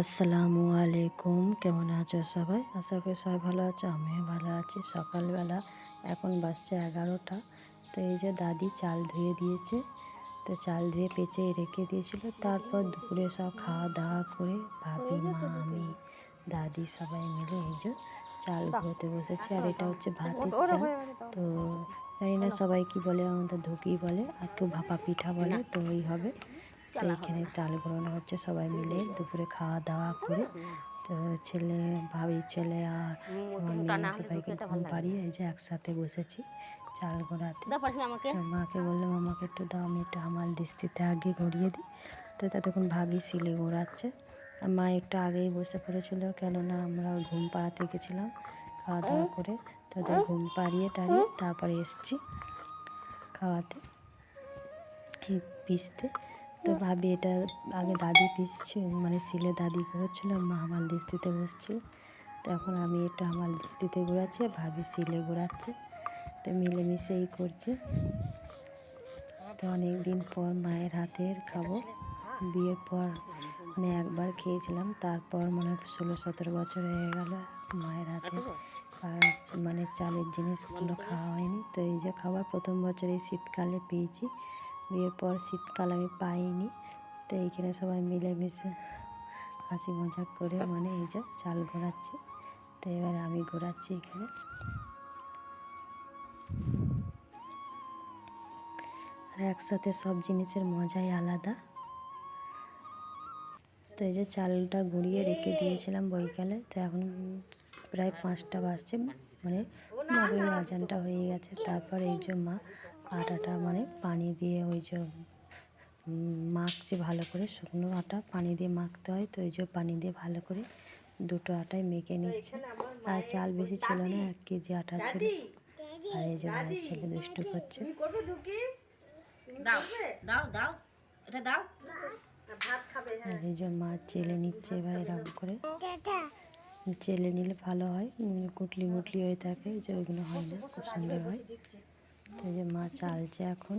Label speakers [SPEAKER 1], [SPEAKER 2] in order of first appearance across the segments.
[SPEAKER 1] আসসালামু আলাইকুম। কেমন আছো সবাই? আশা করি সবাই ভালো আছো, আমিও ভালো আছি। সকালবেলা এখন বাজছে এগারোটা। তো এই যে দাদি চাল ধুয়ে দিয়েছে। তো চাল ধুয়ে পেঁচে রেখে দিয়েছিল। তারপর দুপুরে সব খাওয়া দাওয়া করে ভাবি, মা, আমি, দাদি সবাই মিলে এই যে চাল ধুতে বসেছি। আর এটা হচ্ছে ভাতের চাল। তো জানি না সবাই কি বলে, আমাদের ধুকি বলে, আর কেউ ভাপা পিঠা বলে, তো ওই হবে। তো এইখানে চাল ঘোরানো হচ্ছে সবাই মিলে দুপুরে খাওয়া দাওয়া করে। তো ছেলে ভাবি ছেলে আর আমার মেয়ে সবাইকে ঘুম পাড়িয়ে এই যে একসাথে বসেছি চাল ঘোরাতে তো মাকে বললাম আমাকে একটু দাও আমি একটু হামাল দিস্তিতে আগে ঘুরিয়ে দিই। তো ততক্ষণ ভাবি সিলে আর মা একটু আগেই বসে পড়েছিল কেননা আমরা ঘুম পাড়াতে গেছিলাম খাওয়া দাওয়া করে। তো ওদের ঘুম পাড়িয়ে টাড়িয়ে তারপরে এসছি খাওয়াতে পিসতে। তো ভাবি এটা আগে দাদি পিসছি মানে সিলে দাদি ঘুরোচ্ছিল মা হামাল দিস্তিতে বসছিল। তখন আমি একটু হামাল দিস্তিতে ঘোরাচ্ছি ভাবি সিলে ঘোরাচ্ছে। তো মিলেমিশেই করছে। তো অনেক দিন পর মায়ের হাতের খাব। বিয়ের পর মানে একবার খেয়েছিলাম, তারপর মানে ষোলো সতেরো বছর হয়ে গেল মায়ের হাতে। মানে চালের জিনিসগুলো খাওয়া হয়নি। তো এই যে খাবার প্রথম বছর এই শীতকালে পেয়েছি। বিয়ের পর শীতকাল আমি পাইনি। তো এইখানে সবাই মিলেমিশে হাসি মজাক করে মানে এই যে চাল ঘোরাচ্ছি। তো এবারে আমি ঘোরাচ্ছি এখানে। আর একসাথে সব জিনিসের মজাই আলাদা। তো এই যে চালটা গুঁড়িয়ে রেখে দিয়েছিলাম বৈকালে। তো এখন প্রায় পাঁচটা বাজছে মানে মাগরিব আজানটা হয়ে গেছে। তারপর এই যে মা আটাটা মানে পানি দিয়ে ওই যে মাখছে ভালো করে। শুকনো আটা পানি দিয়ে মাখতে হয় তো ওই যে পানি দিয়ে ভালো করে দুটো আটায় মেখে নিচ্ছে। আর চাল বেশি ছিল না এক কেজি আটা ছিল। আর এই যে মায়ের ছেলে দুষ্টু করছে।
[SPEAKER 2] দাও
[SPEAKER 1] আর এই যে মা চেলে নিচ্ছে এবার এরকম করে। চেলে নিলে ভালো হয় কুটলি মুটলি হয়ে থাকে যে ওইগুলো হয় না খুব সুন্দর হয়। এই যে মা চালছে এখন।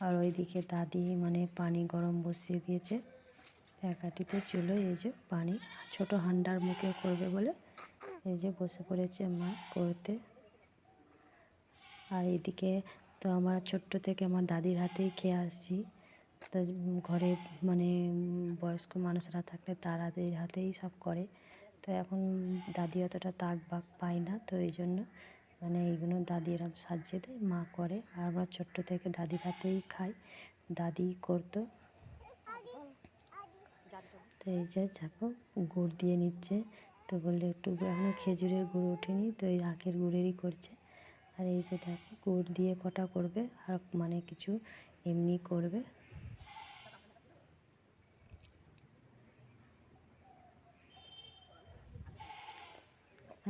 [SPEAKER 1] আর ওইদিকে দাদি মানে পানি গরম বসিয়ে দিয়েছে। একাটিতে চুলো এই যে পানি। ছোট হান্ডার মুখে করবে বলে এই যে বসে পড়েছে মা করতে। আর এইদিকে তো আমার ছোট্ট থেকে আমার দাদির হাতেই খেয়ে আসছি। তো ঘরে মানে বয়স্ক মানুষরা থাকলে তারাদের হাতেই সব করে। তো এখন দাদি অতটা তাক বাক পায় না, তো এই জন্য মানে এইগুলো দাদি এরম সাজিয়ে দেয়, মা করে। আর আমরা ছোট্ট থেকে দাদির হাতেই খাই, দাদি করতো। তো এই যে দেখো, গুড় দিয়ে নিচ্ছে। তো বললে একটু এখনও খেজুরের গুড় ওঠেনি তো এই আখের গুড়েরই করছে। আর এই যে দেখো, গুড় দিয়ে কটা করবে, আর মানে কিছু এমনি করবে।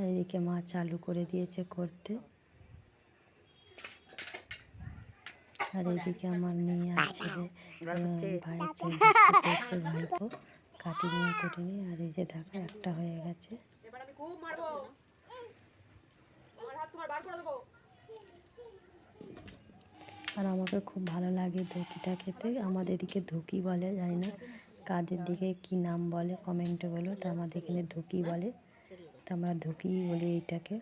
[SPEAKER 1] আর এদিকে মা চালু করে দিয়েছে করতে। আর এদিকে আমার মেয়ে আর ছেলে ভাই করছে ভাইপো কাটি নিয়ে কেটে নিয়ে। আর এই যে দেখো একটা হয়ে গেছে।
[SPEAKER 2] এবার আমি খুব মারবো। আমার হাত তোমার বার করে দেবো।
[SPEAKER 1] আর আমাকে খুব ভালো লাগে ধুকিটা খেতে। আমাদের এদিকে ধুকি বলে জানি না কাদের দিকে কি নাম বলে কমেন্টে বলো। তো আমাদের এখানে ধুকি বলে। আমরা ঢুকি বলি এইটাকে।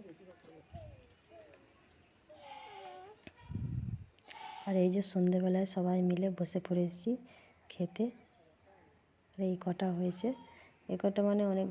[SPEAKER 1] আর এই যে সন্ধেবেলায় সবাই মিলে বসে পড়েছি খেতে। আর এই কটা হয়েছে। এ কটা মানে অনেক